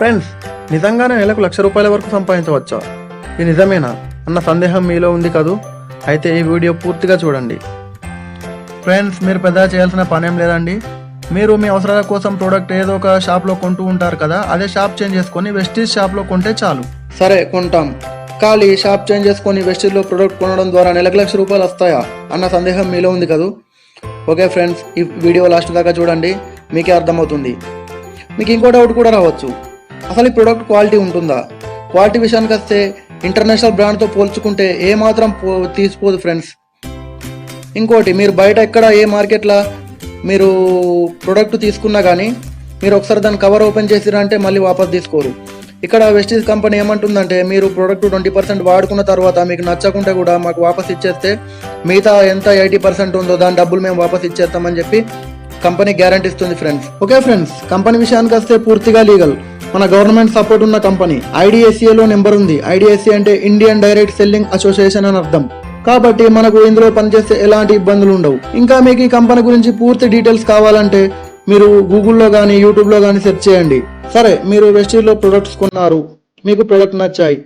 Friends నిజంగానే నెలకు లక్ష రూపాయల వరకు సంపాదించవచ్చా? ఇది నిజమేనా? అన్న సందేహం మీలో ఉంది కదూ? అయితే ఈ వీడియో పూర్తిగా చూడండి. ఫ్రెండ్స్ మీరు పెద్దగా చేయాల్సిన పనేం లేదండి. మీరు మీ అవసరాల కోసం ప్రోడక్ట్ ఏదో ఒక షాప్లో కొంటూ ఉంటారు కదా అదే షాప్ చేంజ్ చేసుకొని వెస్టీజ్ షాప్లో కొంటే చాలు. సరే కొంటాం. ఖాళీ షాప్ చేంజ్ చేసుకొని వెస్టీజ్లో ప్రోడక్ట్ కొనడం ద్వారా నెలకు లక్ష రూపాయలు వస్తాయా? అన్న సందేహం మీలో ఉంది కదూ? ఓకే ఫ్రెండ్స్ ఈ వీడియో లాస్ట్ దాకా చూడండి. మీకే అర్థమవుతుంది. మీకు ఇంకో డౌట్ కూడా రావచ్చు. అసలు ఈ ప్రోడక్ట్ క్వాలిటీ ఉంటుందా? క్వాలిటీ విషయానికి వస్తే ఇంటర్నేషనల్ బ్రాండ్తో పోల్చుకుంటే ఏ మాత్రం పో తీసిపోదు ఫ్రెండ్స్ ఇంకోటి మీరు బయట ఎక్కడ ఏ మార్కెట్లో మీరు ప్రోడక్ట్ తీసుకున్నా కానీ మీరు ఒకసారి దాని కవర్ ఓపెన్ చేసిరంటే మళ్ళీ వాపస్ తీసుకోరు. ఇక్కడ వెస్టీజ్ కంపెనీ ఏమంటుందంటే మీరు ప్రోడక్ట్ ట్వంటీ పర్సెంట్ వాడుకున్న తర్వాత మీకు నచ్చకుంటే కూడా మాకు వాపస్ ఇచ్చేస్తే మిగతా ఎంత ఎయిటీ పర్సెంట్ ఉందో దాని డబ్బులు మేము వాపస్ ఇచ్చేస్తామని చెప్పి కంపెనీ గ్యారంటీ ఇస్తుంది ఫ్రెండ్స్ ఓకే ఫ్రెండ్స్ కంపెనీ విషయానికి వస్తే పూర్తిగా లీగల్ మన గవర్నమెంట్ సపోర్ట్ ఉన్న కంపెనీ. ఐడిఎస్ఏలో నెంబర్ ఉంది. ఐడిఎస్సి అంటే ఇండియన్ డైరెక్ట్ సెల్లింగ్ అసోసియేషన్ అని అర్థం. కాబట్టి మనకు ఇందులో పనిచేస్తే ఎలాంటి ఇబ్బందులు ఉండవు. ఇంకా మీకు ఈ కంపెనీ గురించి పూర్తి డీటెయిల్స్ కావాలంటే మీరు గూగుల్లో కానీ యూట్యూబ్లో కానీ సెర్చ్ చేయండి. సరే మీరు వెస్టీజ్లో ప్రొడక్ట్స్ కొన్నారు. మీకు ప్రొడక్ట్ నచ్చాయి.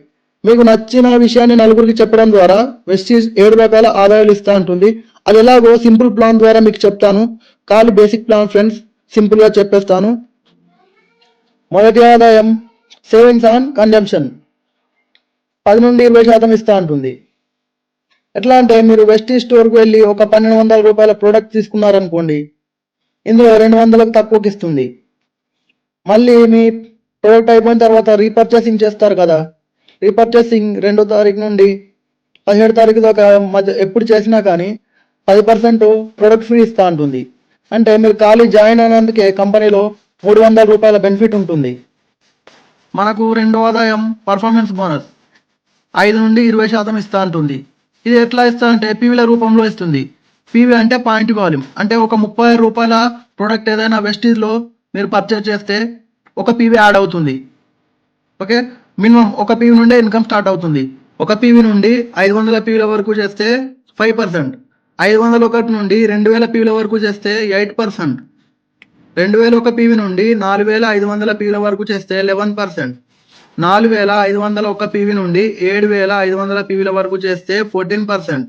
మీకు నచ్చిన విషయాన్ని నలుగురికి చెప్పడం ద్వారా వెస్టీజ్ ఏడు రకాల ఆదాయాలు ఇస్తా ఉంటుంది అది ఎలాగో సింపుల్ ప్లాన్ ద్వారా మీకు చెప్తాను. కాలి బేసిక్ ప్లాన్ ఫ్రెండ్స్. సింపుల్గా చెప్పేస్తాను. మొదటి ఆదాయం సేవింగ్స్ అండ్ కన్జంప్షన్ పది నుండి ఇరవై శాతం ఇస్తా ఉంటుంది ఎట్లా అంటే మీరు వెస్టీ స్టోర్కి వెళ్ళి ఒక పన్నెండు వందల రూపాయల ప్రోడక్ట్ తీసుకున్నారనుకోండి ఇందులో రెండు వందలకు తక్కువకి ఇస్తుంది. మళ్ళీ మీ ప్రోడక్ట్ అయిపోయిన తర్వాత రీపర్చేసింగ్ చేస్తారు కదా. రీపర్చేసింగ్ రెండో తారీఖు నుండి పదిహేడు తారీఖు దాకా మధ్య ఎప్పుడు చేసినా కానీ పది పర్సెంట్ ప్రొడక్ట్ ఫ్రీ ఇస్తా ఉంటుంది అంటే మీరు ఖాళీ జాయిన్ అయినందుకే కంపెనీలో మూడు వందల రూపాయల బెనిఫిట్ ఉంటుంది. మనకు రెండో ఆదాయం పర్ఫార్మెన్స్ బోనస్ ఐదు నుండి ఇరవై శాతం ఇస్తా ఉంటుంది ఇది ఎట్లా ఇస్తా అంటే పీవీల రూపంలో ఇస్తుంది. పీవీ అంటే పాయింట్ వాల్యూమ్ అంటే ఒక ముప్పై రూపాయల ప్రోడక్ట్ ఏదైనా వెస్టీజ్లో మీరు పర్చేజ్ చేస్తే ఒక పీవీ యాడ్ అవుతుంది. ఓకే మినిమం ఒక పీవీ నుండే ఇన్కమ్ స్టార్ట్ అవుతుంది. ఒక పీవీ నుండి ఐదు వందల పీవీల వరకు చేస్తే ఫైవ్ పర్సెంట్ ఐదు వందల ఒకటి నుండి రెండు వేల పీవీల వరకు చేస్తే ఎయిట్ పర్సెంట్ రెండు వేల ఒక పీవీ నుండి నాలుగు వేల ఐదు వందల పీవీల వరకు చేస్తే లెవెన్ పర్సెంట్ నాలుగు వేల ఐదు వందల ఒక పీవీ నుండి ఏడు వేల ఐదు వందల పీవీల వరకు చేస్తే ఫోర్టీన్ పర్సెంట్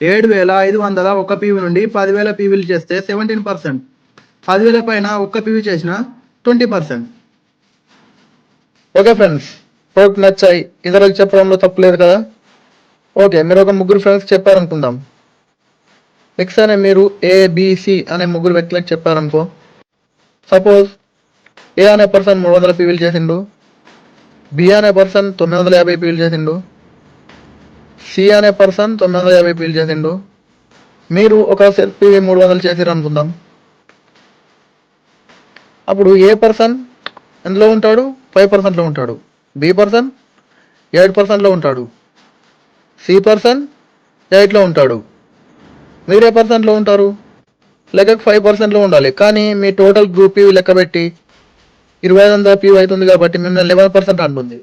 ఏడు వేల ఐదు వందల ఒక పీవీ నుండి పదివేల పీవీలు చేస్తే సెవెంటీన్ పర్సెంట్ పదివేల పైన ఒక్క పీవీ చేసిన twenty percent okay friends product నచ్చాయి ఇతరులకు చెప్పడంలో తప్పులేదు కదా? ఓకే మీరు ఒక ముగ్గురు ఫ్రెండ్స్ చెప్పారనుకుందాం. నెక్స్ట్ అనే మీరు ఏబిసి అనే ముగ్గురు వ్యక్తులకు చెప్పారనుకో సపోజ్ ఏ అనే పర్సన్ మూడు వందల పీవీలు చేసిండు. బి అనే పర్సన్ తొమ్మిది వందల యాభై పీవీలు చేసిండు. సి అనే పర్సన్ తొమ్మిది వందల యాభై పీవీలు చేసిండు. మీరు ఒక సెల్ఫ్ పీవీ మూడు వందలు చేసిరు అనుకుందాం. అప్పుడు ఏ పర్సన్ ఎందులో ఉంటాడు? ఫైవ్ పర్సెంట్లో ఉంటాడు. బి పర్సన్ ఎయిట్ పర్సెంట్లో ఉంటాడు. సి పర్సన్ ఎయిట్లో ఉంటాడు. మీరు ఏ పర్సెంట్లో ఉంటారు? లెక్క ఫైవ్ పర్సెంట్లో ఉండాలి. కానీ మీ టోటల్ గ్రూప్ పీవీ లెక్క పెట్టి ఇరవై ఐదు వందల పీవీ అవుతుంది కాబట్టి మిమ్మల్ని లెవెన్ పర్సెంట్ అంటుంది.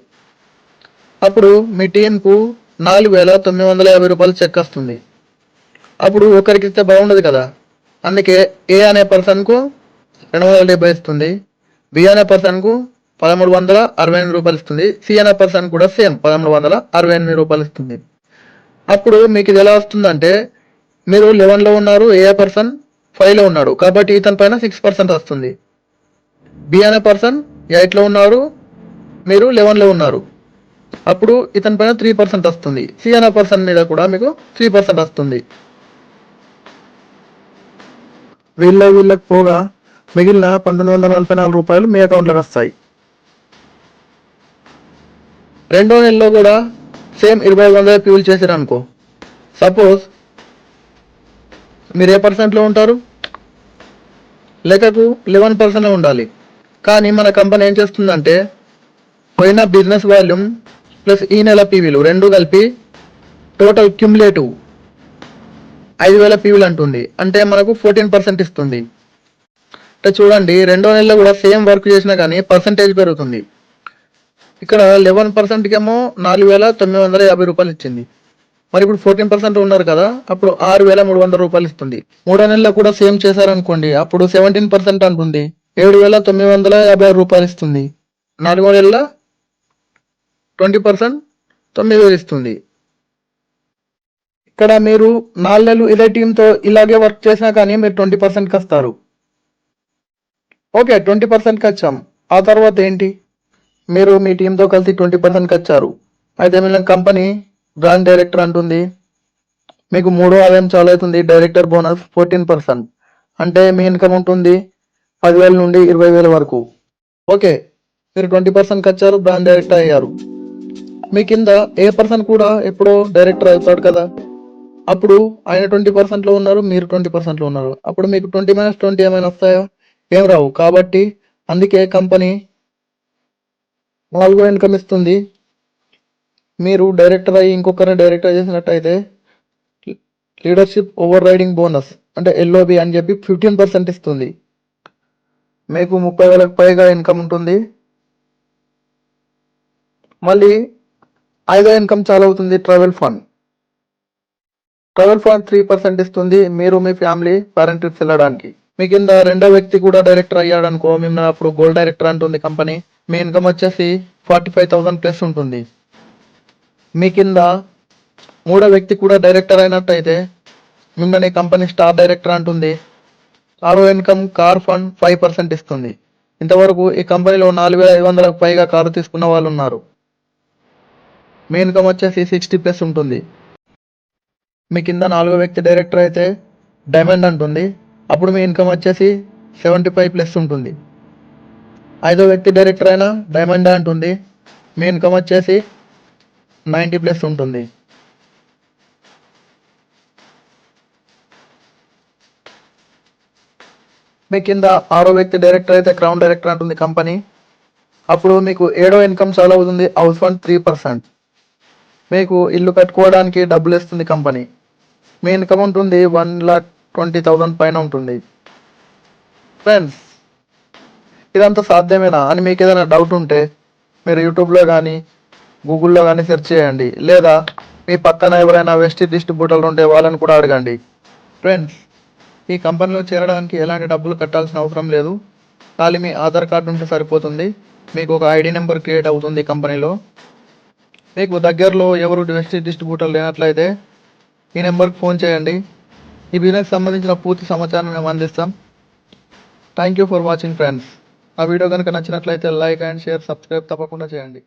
అప్పుడు మీ టీంకు నాలుగు వేల తొమ్మిది వందల యాభై రూపాయలు చెక్ వస్తుంది. అప్పుడు ఒకరికి ఇస్తే బాగుండదు కదా. అందుకే ఏ అనే పర్సన్కు రెండు వందల డెబ్బై ఇస్తుంది. బి అనే పర్సన్కు పదమూడు వందల అరవై ఎనిమిది రూపాయలు ఇస్తుంది. సి అనే పర్సన్ కూడా సేమ్ పదమూడు వందల అరవై ఎనిమిది రూపాయలు ఇస్తుంది. అప్పుడు మీకు ఇది ఎలా వస్తుందంటే మీరు లెవెన్లో ఉన్నారు ఏ పర్సన్ ఫైవ్లో ఉన్నాడు. కాబట్టి ఇతని పైన సిక్స్ పర్సెంట్ వస్తుంది. బి అనే పర్సన్ ఎయిట్లో ఉన్నారు. మీరు లెవెన్లో ఉన్నారు. అప్పుడు ఇతని పైన త్రీ పర్సెంట్ వస్తుంది. సి అనే పర్సన్ మీద కూడా మీకు త్రీ పర్సెంట్ వస్తుంది. వీళ్ళ వీళ్ళకి పోగా మిగిలిన పంతొమ్మిది వందల నలభై నాలుగు రూపాయలు మీ అకౌంట్లోకి వస్తాయి. రెండో నెలలో కూడా సేమ్ ఇరవై ఐదు వందల ఫ్యూల్ చేశారు అనుకో సపోజ్ మీరు ఏ పర్సెంట్లో ఉంటారు? లెక్కకు లెవెన్ పర్సెంట్లో ఉండాలి. కానీ మన కంపెనీ ఏం చేస్తుందంటే పోయిన బిజినెస్ వాల్యూమ్ ప్లస్ ఈ నెల పీవీలు రెండు కలిపి టోటల్ క్యుములేటివ్ ఐదు వేల పీవీలు అంటుంది. అంటే మనకు ఫోర్టీన్ పర్సెంట్ ఇస్తుంది. అంటే చూడండి రెండో నెలలో కూడా సేమ్ వర్క్ చేసినా కానీ పర్సంటేజ్ పెరుగుతుంది. ఇక్కడ లెవెన్ పర్సెంట్కి ఏమో నాలుగు వేల తొమ్మిది వందల యాభై రూపాయలు ఇచ్చింది. మరి ఇప్పుడు ఫోర్టీన్ పర్సెంట్ ఉన్నారు కదా అప్పుడు ఆరు వేల మూడు వందల రూపాయలు ఇస్తుంది. మూడో నెలలో కూడా సేమ్ చేశారనుకోండి అప్పుడు సెవెంటీన్ పర్సెంట్ అంటుంది. ఏడు వేల తొమ్మిది వందల యాభై ఆరు రూపాయలు ఇస్తుంది. నాలుగో నెలలో ట్వంటీ పర్సెంట్ తొమ్మిది వేలు ఇస్తుంది. ఇక్కడ మీరు నాలుగు నెలలు ఇదే టీంతో ఇలాగే వర్క్ చేసినా కానీ మీరు ట్వంటీ పర్సెంట్కి వస్తారు ఓకే ట్వంటీ పర్సెంట్కి వచ్చాం ఆ తర్వాత ఏంటి? మీరు మీ టీంతో కలిసి ట్వంటీ పర్సెంట్కి వచ్చారు అయితే మీ కంపెనీ బ్రాండ్ డైరెక్టర్ అంటుంది. మీకు మూడో ఆదాయం చాలు అవుతుంది. Director bonus fourteen percent. అంటే మీ ఇన్కమ్ ఉంటుంది పదివేల నుండి ఇరవై వేల వరకు. ఓకే మీరు ట్వంటీ పర్సెంట్కి వచ్చారు బ్రాండ్ డైరెక్టర్ అయ్యారు. మీ కింద ఏ పర్సన్ కూడా ఎప్పుడో డైరెక్టర్ అవుతాడు కదా. అప్పుడు ఆయన ట్వంటీ పర్సెంట్లో ఉన్నారు మీరు ట్వంటీ పర్సెంట్లో ఉన్నారు. అప్పుడు మీకు ట్వంటీ మైనస్ ట్వంటీ ఏమైనా వస్తాయో? ఏం రావు. కాబట్టి అందుకే కంపెనీ నాలుగో ఇన్కమ్ ఇస్తుంది. మీరు డైరెక్టర్ అయ్యి ఇంకొకరిని డైరెక్టర్ చేసినట్టయితే లీడర్షిప్ ఓవర్ రైడింగ్ బోనస్ అంటే ఎల్ఓబి అని చెప్పి ఫిఫ్టీన్ పర్సెంట్ ఇస్తుంది. మీకు ముప్పై వేలకు పైగా ఇన్కమ్ ఉంటుంది. మళ్ళీ ఐదో ఇన్కమ్ చాలా అవుతుంది travel fund travel fund three percent ఇస్తుంది మీరు మీ ఫ్యామిలీ ఫారెన్ ట్రిప్స్ వెళ్ళడానికి. మీ కింద రెండో వ్యక్తి కూడా డైరెక్టర్ అయ్యాడు అనుకో మేము అప్పుడు గోల్డ్ డైరెక్టర్ అంటుంది కంపెనీ మీ ఇన్కమ్ వచ్చేసి ఫార్టీ ఫైవ్ థౌసండ్ ప్లస్ ఉంటుంది. మీ కింద మూడో వ్యక్తి కూడా డైరెక్టర్ అయినట్టయితే మిమ్మల్ని కంపెనీ స్టార్ డైరెక్టర్ అంటుంది. ఆరో income car fund five percent ఇస్తుంది. ఇంతవరకు ఈ కంపెనీలో నాలుగు వేల ఐదు వందలకు పైగా కారు తీసుకున్న వాళ్ళు ఉన్నారు. మీ ఇన్కమ్ వచ్చేసి సిక్స్టీ ప్లస్ ఉంటుంది. మీ కింద నాలుగో వ్యక్తి డైరెక్టర్ అయితే డైమండ్ అంటుంది. అప్పుడు మీ ఇన్కమ్ వచ్చేసి సెవెంటీ ఫైవ్ ప్లస్ ఉంటుంది. ఐదో వ్యక్తి డైరెక్టర్ అయినా డైమండ్ అంటుంది. మీ ఇన్కమ్ వచ్చేసి నైంటీ ప్లస్ ఉంటుంది. మీ కింద ఆరో వ్యక్తి డైరెక్టర్ అయితే క్రౌన్ డైరెక్టర్ అంటుంది కంపెనీ. అప్పుడు మీకు ఏడో ఇన్కమ్ చాలా అవుతుంది హౌస్ ఫండ్ త్రీ పర్సెంట్. మీకు ఇల్లు కట్టుకోవడానికి డబ్బులు ఇస్తుంది కంపెనీ. మీ ఇన్కమ్ ఉంటుంది వన్ లాక్ ట్వంటీ థౌజండ్ పైన ఉంటుంది. ఫ్రెండ్స్ ఇదంతా సాధ్యమేనా అని మీకు ఏదైనా డౌట్ ఉంటే మీరు యూట్యూబ్లో కానీ గూగుల్లో కానీ సెర్చ్ చేయండి. లేదా మీ పక్కన ఎవరైనా వెస్ట్ డిస్ట్రిబ్యూటర్లు ఉంటే వాళ్ళని కూడా అడగండి. ఫ్రెండ్స్ ఈ కంపెనీలో చేరడానికి ఎలాంటి డబ్బులు కట్టాల్సిన అవసరం లేదు. ఖాళీ మీ ఆధార్ కార్డు ఉంటే సరిపోతుంది. మీకు ఒక ఐడి నెంబర్ క్రియేట్ అవుతుంది కంపెనీలో. మీకు దగ్గరలో ఎవరు వెస్ట్ డిస్ట్రిబ్యూటర్ లేనట్లయితే ఈ నెంబర్కి ఫోన్ చేయండి. ఈ బిజినెస్ సంబంధించిన పూర్తి సమాచారం మేము అందిస్తాం. Thank you for watching friends. ఆ వీడియో కనుక నచ్చినట్లయితే లైక్ అండ్ షేర్ సబ్స్క్రైబ్ తప్పకుండా చేయండి.